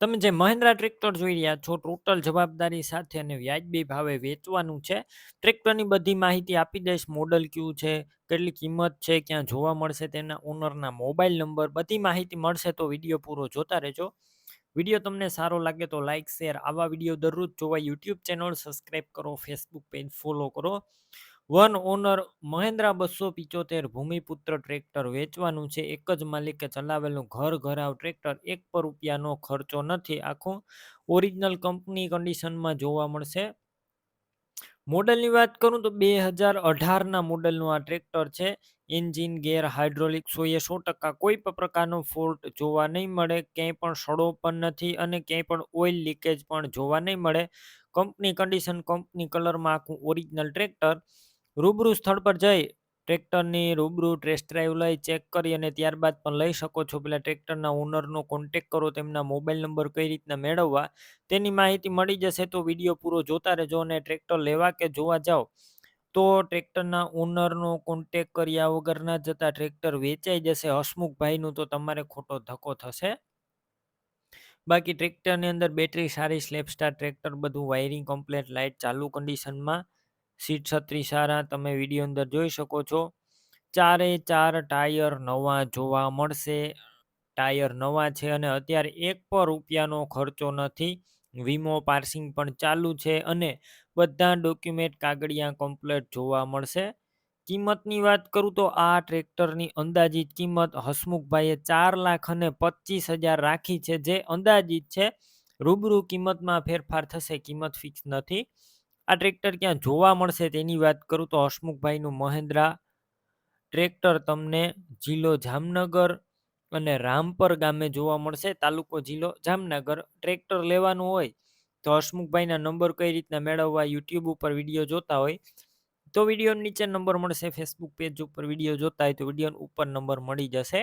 તમે જે મહિન્દ્રા ટ્રેક્ટર જોઈ રહ્યા છો ટોટલ જવાબદારી સાથે અને વ્યાજબી ભાવે વેચવાનું છે ટ્રેક્ટરની બધી માહિતી આપી દઈશ. મોડલ કયું છે, કેટલી કિંમત છે, ક્યાં જોવા મળશે તેના ઓનરના મોબાઈલ નંબર બધી માહિતી મળશે તો વીડિયો પૂરો જોતા રહેજો. વીડિયો તમને સારો લાગે તો લાઇક શેર આવા વીડિયો દરરોજ જોવા યુટ્યુબ ચેનલ સબસ્ક્રાઈબ કરો ફેસબુક પેજ ફોલો કરો. વન ઓનર મહેન્દ્રા બસો પિચોતેર ભૂમિપુત્ર ટ્રેક્ટર વેચવાનું છે. એક જ માલિકે ચલાવેલું ઘર ઘરાવ ટ્રેક્ટર એક પર રૂપિયાનો ખર્ચો નથી. આખું ઓરિજિનલ કંપની કન્ડિશનમાં જોવા મળશે. મોડલની વાત કરું તો બે હજાર અઢારના મોડલનું આ ટ્રેક્ટર છે. એન્જિન, ગેર હાઇડ્રોલિક સો એ સો ટકા કોઈ પણ પ્રકારનો ફોલ્ટ જોવા નહીં મળે. ક્યાંય પણ સડો પણ નથી અને ક્યાંય પણ ઓઇલ લીકેજ પણ જોવા નહીં મળે. કંપની કન્ડિશન, કંપની કલરમાં આખું ઓરિજિનલ ટ્રેક્ટર રૂબરૂ સ્થળ પર જઈ ટ્રેક્ટરની રૂબરૂ ટેસ્ટ ડ્રાઈવ લઈ ચેક કરી અને ત્યારબાદ પણ લઈ શકો છો. પેલા ટ્રેક્ટરના ઓનરનો કોન્ટેક કરો, તેમના મોબાઈલ નંબર કઈ રીતના મેળવવા, તેની માહિતી મળી જશે તો વીડિયો પૂરો જોતા રહેજો અને ટ્રેક્ટર લેવા કે જોવા જાઓ, તો ટ્રેક્ટરના ઓનરનો કોન્ટેક કર્યા વગર ના જતા ટ્રેક્ટર વેચાઈ જશે. હસમુખભાઈનું તો તમારે ખોટો ધક્કો થશે. બાકી ટ્રેક્ટરની અંદર બેટરી સારી સ્લેપસ્ટાર ટ્રેક્ટર બધું વાયરિંગ કમ્પ્લેટ લાઇટ ચાલુ કન્ડિશનમાં સીટ છત્રી સારા, તમે વીડિયો અંદર જોઈ શકો છો. ચારે ચાર ટાયર નવા જોવા મળશે. ટાયર નવા છે અને અત્યારે એક પણ રૂપિયાનો ખર્ચો નથી. વીમો પાર્સિંગ પણ ચાલુ છે અને બધા ડોક્યુમેન્ટ કાગળિયા કમ્પ્લેટ જોવા મળશે. કિંમતની વાત કરું તો આ ટ્રેક્ટરની અંદાજિત કિંમત હસમુખભાઈએ ચાર લાખ અને પચીસ હજાર રાખી છે. જે અંદાજિત છે, રૂબરૂ કિંમતમાં ફેરફાર થશે, કિંમત ફિક્સ નથી. આ ટ્રેક્ટર ક્યાં જોવા મળશે તેની વાત કરું તો હસમુખભાઈનું મહેન્દ્રા ટ્રેક્ટર તમને જિલ્લો જામનગર અને રામપર ગામે જોવા મળશે. તાલુકો જિલ્લો જામનગર. ટ્રેક્ટર લેવાનું હોય તો હસમુખભાઈના નંબર કઈ રીતના મેળવવા યુટ્યુબ ઉપર વીડિયો જોતા હોય તો વીડિયો નીચે નંબર મળશે. ફેસબુક પેજ ઉપર વીડિયો જોતા હોય તો વીડિયો ઉપર નંબર મળી જશે.